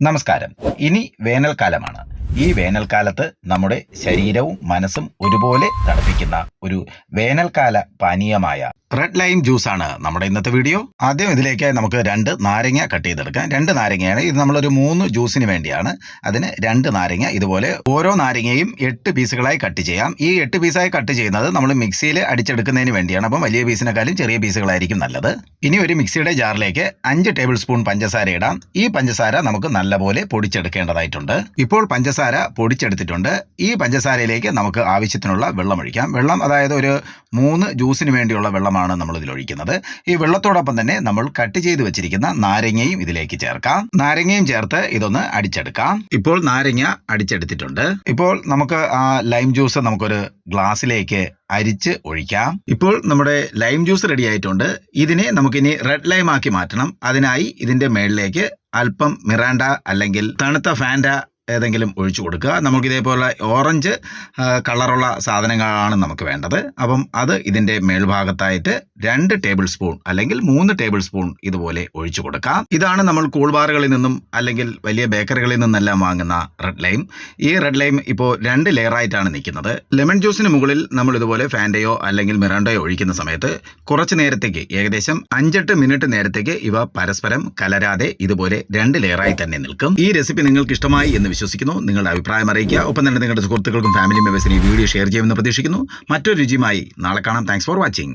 നമസ്കാരം. ഇനി വേനൽക്കാലമാണ്. ഈ വേനൽക്കാലത്ത് നമ്മുടെ ശരീരവും മനസ്സും ഒരുപോലെ തണുപ്പിക്കുന്ന ഒരു വേനൽക്കാല പാനീയമായ റെഡ് ലൈം ജ്യൂസ് ആണ് നമ്മുടെ ഇന്നത്തെ വീഡിയോ ആദ്യം ഇതിലേക്ക് നമുക്ക് രണ്ട് നാരങ്ങ കട്ട് ചെയ്തെടുക്കാം. രണ്ട് നാരങ്ങയാണ്. ഇത് നമ്മളൊരു മൂന്ന് ജ്യൂസിന് വേണ്ടിയാണ്. അതിന് രണ്ട് നാരങ്ങ ഇതുപോലെ ഓരോ നാരങ്ങയും എട്ട് പീസുകളായി കട്ട് ചെയ്യാം. ഈ എട്ട് പീസായി കട്ട് ചെയ്യുന്നത് നമ്മൾ മിക്സിയിൽ അടിച്ചെടുക്കുന്നതിന് വേണ്ടിയാണ്. അപ്പം വലിയ പീസിനെക്കാളും ചെറിയ പീസുകളായിരിക്കും നല്ലത്. ഇനി ഒരു മിക്സിയുടെ ജാറിലേക്ക് അഞ്ച് ടേബിൾ സ്പൂൺ പഞ്ചസാര ഇടാം. ഈ പഞ്ചസാര നമുക്ക് നല്ലപോലെ പൊടിച്ചെടുക്കേണ്ടതായിട്ടുണ്ട്. ഇപ്പോൾ പഞ്ചസാര പൊടിച്ചെടുത്തിട്ടുണ്ട്. ഈ പഞ്ചസാരയിലേക്ക് നമുക്ക് ആവശ്യത്തിനുള്ള വെള്ളം ഒഴിക്കാം. വെള്ളം അതായത് ഒരു മൂന്ന് ജ്യൂസിന് വേണ്ടിയുള്ള വെള്ളമാണ് നമ്മൾ ഇതിൽ ഒഴിക്കുന്നത്. ഈ വെള്ളത്തോടൊപ്പം തന്നെ നമ്മൾ കട്ട് ചെയ്ത് വെച്ചിരിക്കുന്ന നാരങ്ങയും ഇതിലേക്ക് ചേർക്കാം. നാരങ്ങയും ചേർത്ത് ഇതൊന്ന് അടിച്ചെടുക്കാം. ഇപ്പോൾ നാരങ്ങ അടിച്ചെടുത്തിട്ടുണ്ട്. ഇപ്പോൾ നമുക്ക് ആ ലൈം ജ്യൂസ് നമുക്കൊരു ഗ്ലാസ്സിലേക്ക് അരിച്ച് ഒഴിക്കാം. ഇപ്പോൾ നമ്മുടെ ലൈം ജ്യൂസ് റെഡി ആയിട്ടുണ്ട്. ഇതിനെ നമുക്കിനി റെഡ് ലൈം ആക്കി മാറ്റണം. അതിനായി ഇതിന്റെ മേളിലേക്ക് അല്പം മിറാണ്ട അല്ലെങ്കിൽ തണുത്ത ഫാൻഡ ഏതെങ്കിലും ഒഴിച്ചു കൊടുക്കുക. നമുക്ക് ഇതേപോലെ ഓറഞ്ച് കളറുള്ള സാധനങ്ങളാണ് നമുക്ക് വേണ്ടത്. അപ്പം അത് ഇതിന്റെ മേൽഭാഗത്തായിട്ട് രണ്ട് ടേബിൾ സ്പൂൺ അല്ലെങ്കിൽ മൂന്ന് ടേബിൾ സ്പൂൺ ഇതുപോലെ ഒഴിച്ചു കൊടുക്കാം. ഇതാണ് നമ്മൾ കൂൾബാറുകളിൽ നിന്നും അല്ലെങ്കിൽ വലിയ ബേക്കറികളിൽ നിന്നെല്ലാം വാങ്ങുന്ന റെഡ് ലൈം. ഈ റെഡ് ലൈം ഇപ്പോൾ രണ്ട് ലെയറായിട്ടാണ് നിൽക്കുന്നത്. ലെമൺ ജ്യൂസിന് മുകളിൽ നമ്മൾ ഇതുപോലെ ഫാൻഡയോ അല്ലെങ്കിൽ മിറാണ്ടയോ ഒഴിക്കുന്ന സമയത്ത് കുറച്ച് നേരത്തേക്ക് ഏകദേശം അഞ്ചെട്ട് മിനിറ്റ് നേരത്തേക്ക് ഇവ പരസ്പരം കലരാതെ ഇതുപോലെ രണ്ട് ലെയറായി തന്നെ നിൽക്കും. ഈ റെസിപ്പി നിങ്ങൾക്ക് ഇഷ്ടമായി എന്ന് വിശ്വസിക്കുന്നു. നിങ്ങളുടെ അഭിപ്രായം അറിയിക്കുക. ഒപ്പം തന്നെ നിങ്ങളുടെ സുഹൃത്തുക്കൾക്കും ഫാമിലി മെമ്പേഴ്സിന് ഈ വീഡിയോ ഷെയർ ചെയ്യുമെന്ന് പ്രതീക്ഷിക്കുന്നു. മറ്റൊരു രുചിയുമായി നാളെ കാണാം. Thanks for watching